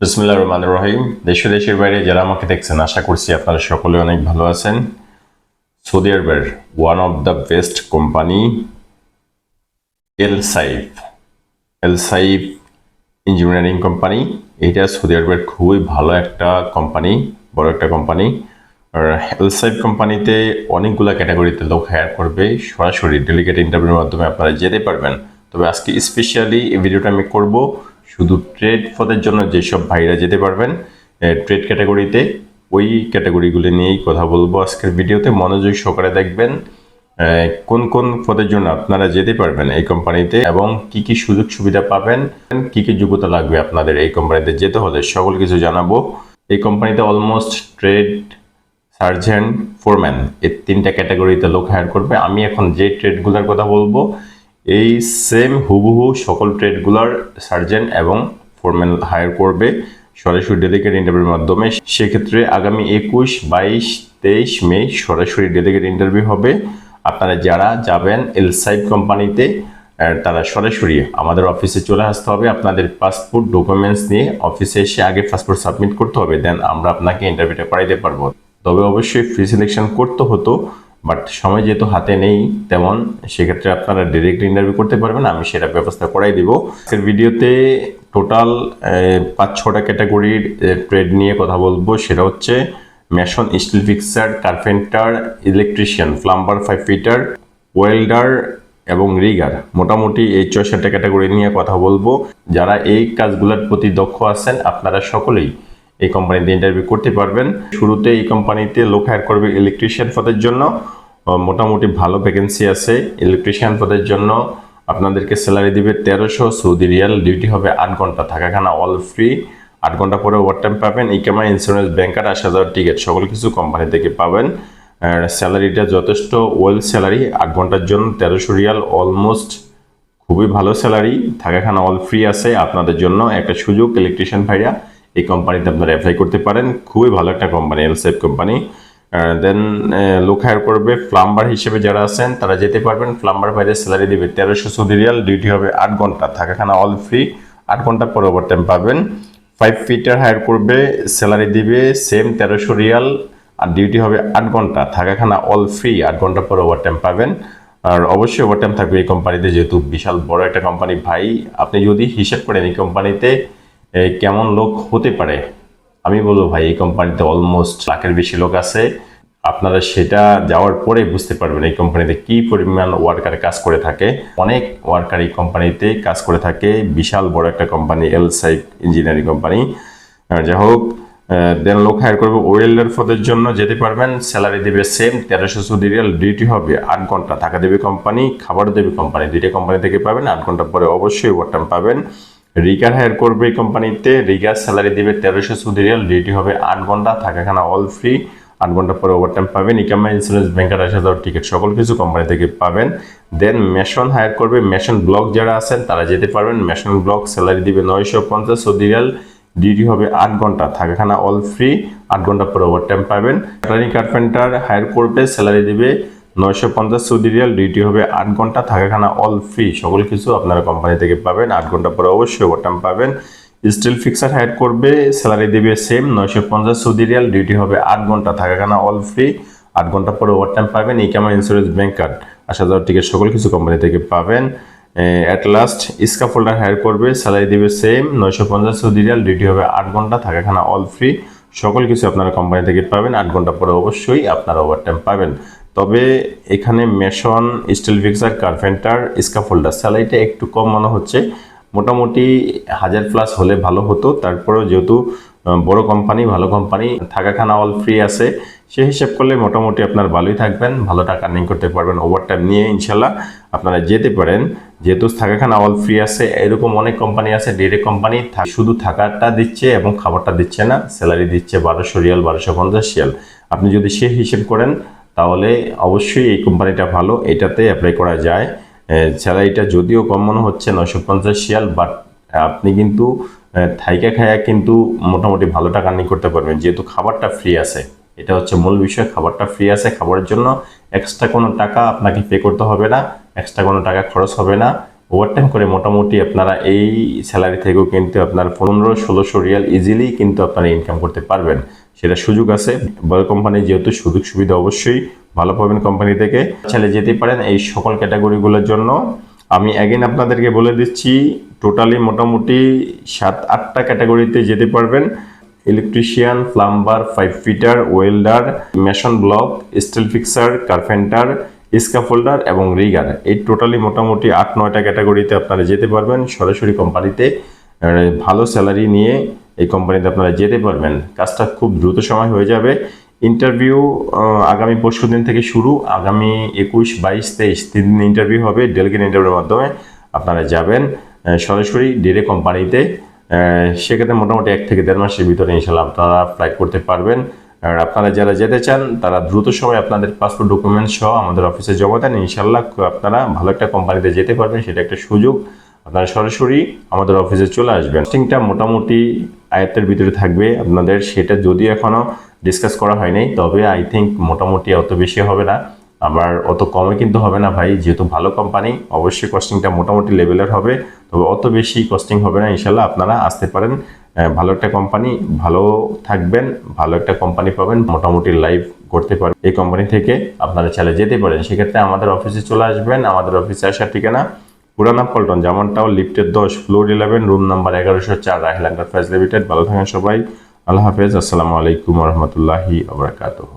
বিসমুল্লাহ রহমান রহিম। দেশ দেশের বাইরে যারা আমাকে দেখছেন, আশা করছি আপনারা সকলে অনেক ভালো আছেন। সৌদি আরবের one of the best company El Saif El Saif engineering company এটা সৌদি আরবের খুবই ভালো একটা কোম্পানি বড় একটা কোম্পানি আর এল সাইফ কোম্পানিতে অনেকগুলো ক্যাটাগরিতে লোক হায়ার করবে। সরাসরি ডেলিগেট ইন্টারভিউর মাধ্যমে আপনারা যেতে পারবেন। তবে আজকে স্পেশালি এই ভিডিওটা আমি করব শুধু ট্রেড পদের জন্য যেসব ভাইরা যেতে পারবেন ট্রেড ক্যাটাগরিতে ওই ক্যাটাগরিগুলি নিয়েই কথা বলব আজকের ভিডিওতে। মনোযোগ সহকারে দেখবেন কোন কোন পদের জন্য আপনারা যেতে পারবেন এই কোম্পানিতে এবং কি কি সুযোগ সুবিধা পাবেন, কি কি যোগ্যতা লাগবে আপনাদের এই কোম্পানিতে যেতে হলে সকল কিছু জানাব। এই কোম্পানিতে অলমোস্ট ট্রেড সার্জেন্ট ফোরম্যান এই তিনটা ক্যাটাগরিতে লোক হায়ার করবে। আমি এখন যে ট্রেডগুলোর কথা বলব এই সেম হুবহু সকল ট্রেডগুলোর সার্জেন্ট এবং ফোরম্যান হায়ার করবে সরাসরি ডেলিগেট ইন্টারভিউর মাধ্যমে। সেক্ষেত্রে আগামী একুশ, বাইশ, তেইশ মে সরাসরি ডেলিগেট ইন্টারভিউ হবে। আপনারা যারা যাবেন এলসাইড কোম্পানিতে তারা সরাসরি আমাদের অফিসে চলে আসতে হবে। আপনাদের পাসপোর্ট ডকুমেন্টস নিয়ে অফিসে এসে আগে পাসপোর্ট সাবমিট করতে হবে দেন আমরা আপনাকে ইন্টারভিউটা করাইতে পারব। তবে অবশ্যই ফ্রি সিলেকশন করতে হতো। বাট সময় যেহেতু হাতে নেই তেমন, সেক্ষেত্রে আপনারা ডিরেক্ট ইন্টারভিউ করতে পারবেন, আমি সেটা ব্যবস্থা করাই দিব। আজকের ভিডিওতে টোটাল পাঁচ, ছটা ক্যাটাগরির ট্রেড নিয়ে কথা বলব। সেটা হচ্ছে mason steel fixer carpenter electrician plumber pipe fitter welder এবং রিগার মোটামুটি এই ছয়, সাতটা ক্যাটাগরি নিয়ে কথা বলব। যারা এই কাজগুলোর প্রতি দক্ষ আছেন, আপনারা সকলেই এই কোম্পানিতে ইন্টারভিউ করতে পারবেন। শুরুতে এই কোম্পানিতে লোক হায়ার করবে ইলেকট্রিশিয়ান পদের জন্য। মোটামুটি ভালো ভ্যাকেন্সি আছে। ইলেকট্রিশিয়ান পদের জন্য আপনাদেরকে স্যালারি দিবে তেরোশো, সৌদি রিয়াল ডিউটি হবে আট ঘণ্টা। থাকাখানা অল ফ্রি আট ঘণ্টা পরে ওভার টাইম পাবেন। ইকামা ইন্স্যুরেন্স ব্যাংকার আসা যাওয়ার টিকিট সকল কিছু কোম্পানি থেকে পাবেন। স্যালারিটা যথেষ্ট ওয়েল স্যালারি আট ঘণ্টার জন্য তেরোশো রিয়াল অলমোস্ট খুবই ভালো স্যালারি থাকাখানা অল ফ্রি আছে আপনাদের জন্য। একটা সুযোগ ইলেকট্রিশিয়ান ভাইরা এই কোম্পানিতে আপনারা অ্যাপ্লাই করতে পারেন। খুবই ভালো একটা কোম্পানি এলসেফ কোম্পানি দেন লোক হায়ার করবে। প্লাম্বার হিসেবে যারা আছেন, তারা যেতে পারবেন। প্লাম্বার বাইরে স্যালারি দেবে তেরোশো সৌদি রিয়াল ডিউটি হবে আট ঘণ্টা। থাকাখানা অল ফ্রি আট ঘণ্টা পরে ওভার টাইম পাবেন। ফাইভ ফিটার হায়ার করবে স্যালারি দিবে সেম তেরোশো রিয়াল, আর ডিউটি হবে আট ঘণ্টা। থাকাখানা অল ফ্রি আট ঘণ্টা পরে ওভার টাইম পাবেন। আর অবশ্যই ওভার টাইম থাকবে এই কোম্পানিতে যেহেতু বিশাল বড় একটা কোম্পানি ভাই। আপনি যদি হিসেব করেন এই কোম্পানিতে কেমন লোক হতে পারে আমি বলব ভাই, এই কোম্পানিতে অলমোস্ট লাখের বেশি লোক আছে। আপনারা সেটা যাওয়ার পরে বুঝতে পারবেন এই কোম্পানিতে কি পরিমাণ ওয়ার্কার কাজ করে থাকে। অনেক ওয়ার্কার এই কোম্পানিতে কাজ করে থাকে। বিশাল বড় একটা company El Saif engineering company যাই হোক দেন লোক হায়ার করবে ওয়েল্ডার পদের জন্য যেতে পারবেন। স্যালারি দেবে সেম তেরোশো সৌদি রিয়াল ডিউটি হবে আট ঘণ্টা। থাকা দেবে কোম্পানি খাবার দেবে কোম্পানি দুইটা কোম্পানি থেকে পাবেন, আট ঘণ্টা পরে অবশ্যই ওভারটাইম পাবেন। রিগার হায়ার করবে এই কোম্পানিতে রিগার স্যালারি দেবে তেরোশো সৌদি রিয়াল ডিউটি হবে আট ঘণ্টা, থাকাখানা অল ফ্রি আট ঘণ্টা পরে ওভারটাইম পাবেন। ইকামা ইন্স্যুরেন্স ব্যাংকার আসা যাওয়ার টিকিট সকল কিছু কোম্পানি থেকে পাবেন। দেন মেশন হায়ার করবে মেশন ব্লক যারা আছেন, তারা যেতে পারবেন। মেশন ব্লক স্যালারি দিবে নয়শো পঞ্চাশ সৌদি রিয়াল ডিউটি হবে আট ঘণ্টা, থাকাখানা অল ফ্রি আট ঘণ্টা পরে ওভারটাইম পাবেন। ক্যাটারিং কার্পেন্টার হায়ার করবে স্যালারি দিবে নয়শো পঞ্চাশ সৌদি রিয়াল ডিউটি হবে আট ঘণ্টা, থাকাখানা অল ফ্রি সকল কিছু আপনারা কোম্পানি থেকে পাবেন। আট ঘণ্টা পরে অবশ্যই ওভারটাইম পাবেন। স্টিল ফিক্সার হায়ার করবে স্যালারি দেবে সেম নয়শো পঞ্চাশ সৌদি রিয়াল ডিউটি হবে আট ঘণ্টা, থাকাখানা অল ফ্রি আট ঘণ্টা পরে ওভারটাইম পাবেন। ইকামা ইন্স্যুরেন্স ব্যাংক কার্ড আসা যাওয়ার টিকিট সকল কিছু কোম্পানি থেকে পাবেন। At last scaffolder hire করবে স্যালারি দিবে সেম নয়শো পঞ্চাশ সৌদি রিয়াল ডিউটি হবে আট ঘণ্টা, থাকাখানা অল ফ্রি সকল কিছু আপনারা কোম্পানি থেকে পাবেন। আট ঘণ্টা পরে অবশ্যই আপনারা ওভারটাইম পাবেন। তবে এখানে mason, steel fixer, carpenter scaffolder স্যালারিটা একটু কম মনে হচ্ছে। মোটামুটি হাজার প্লাস হলে ভালো হতো। তারপরেও যেহেতু বড় কোম্পানি, ভালো কোম্পানি, থাকাখানা অল ফ্রি আছে, সে হিসেব করলে মোটামুটি আপনার ভালোই থাকবেন, ভালো টাকা আর্নিং করতে পারবেন ওভারটাইম নিয়ে ইনশাল্লাহ আপনারা যেতে পারেন। যেহেতু থাকাখানা অল ফ্রি আছে, এরকম অনেক কোম্পানি আছে ডিরেক্ট কোম্পানি শুধু থাকাটা দিচ্ছে এবং খাবারটা দিচ্ছে না স্যালারি দিচ্ছে বারোশো রিয়াল, বারোশো পঞ্চাশ রিয়াল। আপনি যদি সে হিসেব করেন তাহলে অবশ্যই এই কোম্পানিটা ভালো। এটাতে অ্যাপ্লাই করা যায়। স্যালারিটা যদিও কম মনে হচ্ছে, নয়শো পঞ্চাশ শিয়াল বাট আপনি কিন্তু থাইকা খায়া কিন্তু মোটামুটি ভালো টাকা আর্নিং করতে পারবেন। যেহেতু খাবারটা ফ্রি আছে। এটা হচ্ছে মূল বিষয়, খাবারটা ফ্রি আছে, খাবারের জন্য এক্সট্রা কোনো টাকা আপনাকে পে করতে হবে না এক্সট্রা কোনো টাকা খরচ হবে না। ওভারটাইম করে মোটামুটি আপনারা এই স্যালারি থেকেও কিন্তু আপনার পনেরো, ষোলোশো রিয়াল ইজিলি কিন্তু আপনারা ইনকাম করতে পারবেন। সেটা সুযোগ আছে। বড় কোম্পানি যেহেতু সুযোগ সুবিধা অবশ্যই, ভালো পাবেন কোম্পানি থেকে। চাইলে যেতে পারেন এই সকল ক্যাটাগরিগুলোর জন্য। আমি অ্যাগেন আপনাদেরকে বলে দিচ্ছি টোটালি মোটামুটি সাত, আটটা ক্যাটাগরিতে যেতে পারবেন। Electrician plumber five fitter welder mason block steel fixer carpenter scaffolder এবং রিগার এই টোটালি মোটামুটি আট, নয়টা ক্যাটাগরিতে আপনারা যেতে পারবেন সরাসরি কোম্পানিতে ভালো স্যালারি নিয়ে এই কোম্পানিতে আপনারা যেতে পারবেন। কাজটা খুব দ্রুত সময় হয়ে যাবে। ইন্টারভিউ আগামী পরশু দিন থেকে শুরু। আগামী একুশ, বাইশ, তেইশ তিন দিন ইন্টারভিউ হবে ডেলিগেট ইন্টারভিউর মাধ্যমে আপনারা যাবেন সরাসরি ডিরে কোম্পানিতে। সেক্ষেত্রে মোটামুটি এক থেকে দেড় মাসের ভিতরে ইনশাল্লাহ আপনারা ফ্লাইট করতে পারবেন। আর আপনারা যারা যেতে চান, তারা দ্রুত সময় আপনাদের পাসপোর্ট ডকুমেন্টস সহ আমাদের অফিসে জমা দেন। ইনশাল্লাহ আপনারা ভালো একটা কোম্পানিতে যেতে পারবেন, সেটা একটা সুযোগ। আপনারা সরাসরি আমাদের অফিসে চলে আসবেন। টিংটা মোটামুটি আয়ত্তের ভিতরে থাকবে। আপনাদের সেটা যদি এখনও ডিসকাস করা হয়নি তবে আই থিঙ্ক মোটামুটি অত বেশি হবে না। আবার অত কমে কিন্তু হবে না ভাই। যেহেতু ভালো কোম্পানি অবশ্যই কস্টিংটা মোটামুটি লেভেলের হবে। তবে অত বেশি কস্টিং হবে না। ইনশাল্লাহ আপনারা আসতে পারেন। ভালো একটা কোম্পানি ভালো থাকবেন, ভালো একটা কোম্পানি পাবেন, মোটামুটি লাইভ করতে পারবেন এই কোম্পানি থেকে আপনারা চাইলে যেতে পারেন। সেক্ষেত্রে আমাদের অফিসে চলে আসবেন। আমাদের অফিসে আসার ঠিকানা পুরানা পল্টন জামান টাওয়ার, লিফটের দশ, ফ্লোর ইলেভেন, রুম নাম্বার এগারোশো চার রাহিল এন্টারপ্রাইজ লিমিটেড। ভালো থাকেন সবাই। আল্লাহ হাফেজ। আসসালামু আলাইকুম রহমতুল্লাহি আবরাকাতুহ